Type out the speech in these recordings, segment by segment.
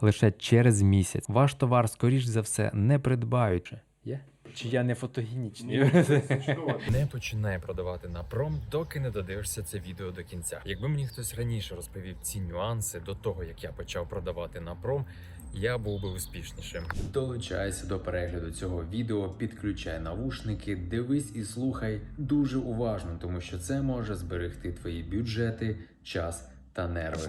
лише через місяць. Ваш товар, скоріш за все, не придбають. Є? Чи я не фотогенічний? Не починай продавати на пром, доки не додивишся це відео до кінця. Якби мені хтось раніше розповів ці нюанси до того, як я почав продавати на пром, я був би успішнішим. Долучайся до перегляду цього відео, підключай навушники, дивись і слухай дуже уважно, тому що це може зберегти твої бюджети, час та нерви.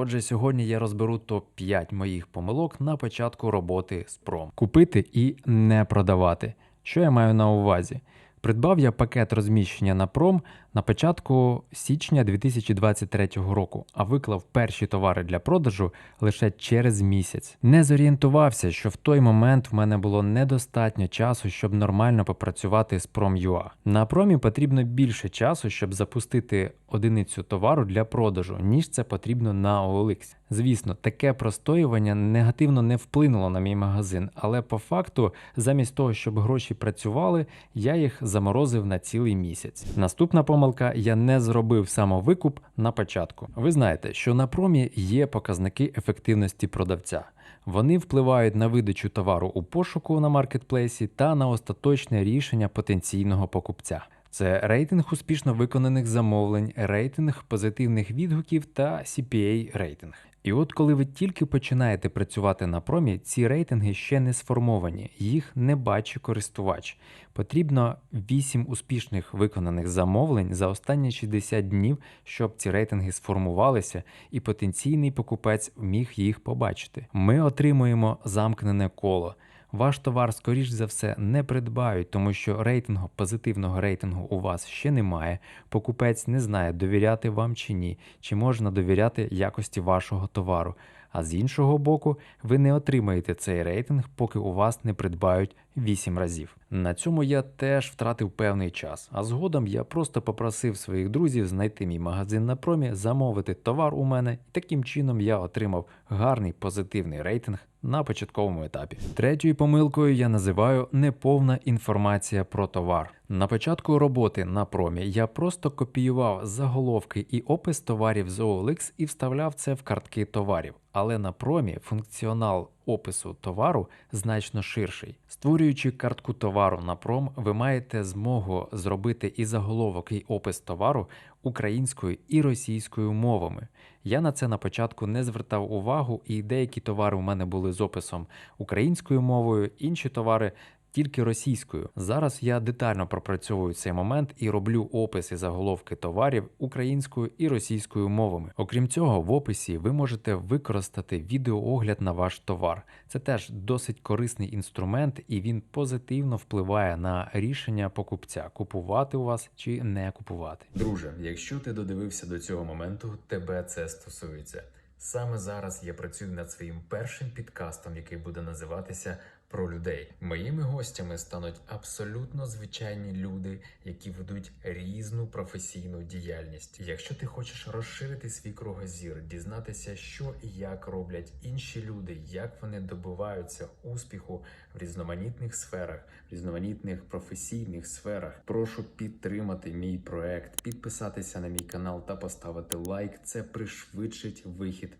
Отже, сьогодні я розберу топ-5 моїх помилок на початку роботи з пром. Купити і не продавати. Що я маю на увазі? Придбав я пакет розміщення на пром на початку січня 2023 року, а виклав перші товари для продажу лише через місяць. Не зорієнтувався, що в той момент в мене було недостатньо часу, щоб нормально попрацювати з Prom.ua. На промі потрібно більше часу, щоб запустити одиницю товару для продажу, ніж це потрібно на OLX. Звісно, таке простоювання негативно не вплинуло на мій магазин, але по факту, замість того, щоб гроші працювали, я їх заморозив на цілий місяць. Наступна помилка я не зробив самовикуп на початку. Ви знаєте, що на промі є показники ефективності продавця. Вони впливають на видачу товару у пошуку на маркетплейсі та на остаточне рішення потенційного покупця. Це рейтинг успішно виконаних замовлень, рейтинг позитивних відгуків та CPA рейтинг. І от коли ви тільки починаєте працювати на промі, ці рейтинги ще не сформовані, їх не бачить користувач. Потрібно 8 успішних виконаних замовлень за останні 60 днів, щоб ці рейтинги сформувалися і потенційний покупець міг їх побачити. Ми отримуємо замкнене коло. Ваш товар, скоріш за все, не придбають, тому що рейтингу, позитивного рейтингу у вас ще немає. Покупець не знає, довіряти вам чи ні, чи можна довіряти якості вашого товару. А з іншого боку, ви не отримаєте цей рейтинг, поки у вас не придбають 8 разів. На цьому я теж втратив певний час. А згодом я просто попросив своїх друзів знайти мій магазин на промі, замовити товар у мене, і таким чином я отримав гарний позитивний рейтинг на початковому етапі. Третьою помилкою я називаю неповна інформація про товар. На початку роботи на промі я просто копіював заголовки і опис товарів з OLX і вставляв це в картки товарів. Але на промі функціонал опису товару значно ширший. Створюючи картку товару на пром, ви маєте змогу зробити і заголовок, і опис товару українською і російською мовами. Я на це на початку не звертав увагу, і деякі товари у мене були з описом українською мовою, інші товари. Тільки російською. Зараз я детально пропрацьовую цей момент і роблю описи заголовки товарів українською і російською мовами. Окрім цього, в описі ви можете використати відеоогляд на ваш товар. Це теж досить корисний інструмент, і він позитивно впливає на рішення покупця купувати у вас чи не купувати. Друже, якщо ти додивився до цього моменту, тебе це стосується. Саме зараз я працюю над своїм першим підкастом, який буде називатися про людей. Моїми гостями стануть абсолютно звичайні люди, які ведуть різну професійну діяльність. Якщо ти хочеш розширити свій кругозір, дізнатися, що і як роблять інші люди, як вони добиваються успіху в різноманітних сферах, в різноманітних професійних сферах, прошу підтримати мій проект, підписатися на мій канал та поставити лайк. Це пришвидшить вихід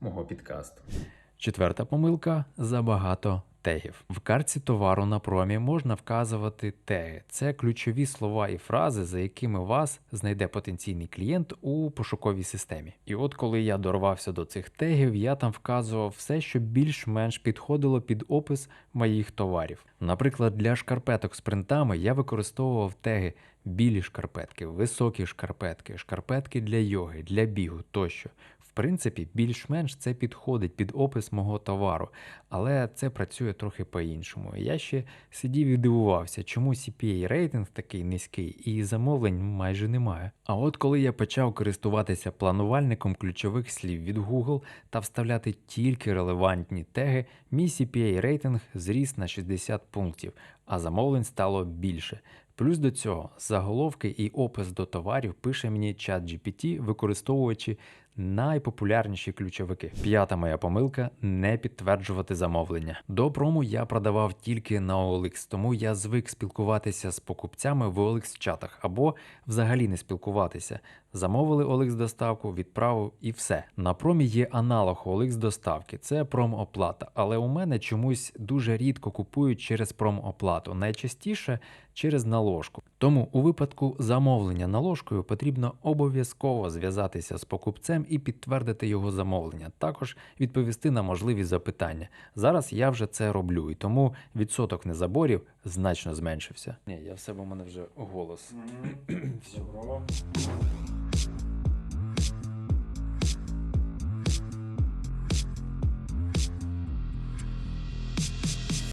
мого підкасту. Четверта помилка забагато тегів. В картці товару на промі можна вказувати теги. Це ключові слова і фрази, за якими вас знайде потенційний клієнт у пошуковій системі. І от коли я дорвався до цих тегів, я там вказував все, що більш-менш підходило під опис моїх товарів. Наприклад, для шкарпеток з принтами я використовував теги білі шкарпетки, високі шкарпетки, шкарпетки для йоги, для бігу тощо. Принципі, більш-менш це підходить під опис мого товару, але це працює трохи по-іншому. Я ще сидів і дивувався, чому CPA рейтинг такий низький і замовлень майже немає. А от коли я почав користуватися планувальником ключових слів від Google та вставляти тільки релевантні теги, мій CPA рейтинг зріс на 60 пунктів, а замовлень стало більше. Плюс до цього заголовки і опис до товарів пише мені чат GPT, використовуючи найпопулярніші ключовики. П'ята моя помилка не підтверджувати замовлення. До прому я продавав тільки на OLX, тому я звик спілкуватися з покупцями в OLX чатах або взагалі не спілкуватися. Замовили OLX доставку, відправив і все. На промі є аналог OLX доставки, це промоплата. Але у мене чомусь дуже рідко купують через промоплату, найчастіше через наложку. Тому у випадку замовлення наложкою потрібно обов'язково зв'язатися з покупцем і підтвердити його замовлення. Також відповісти на можливі запитання. Зараз я вже це роблю, і тому відсоток незаборів значно зменшився. Ні, я в себе у мене вже голос. Добро.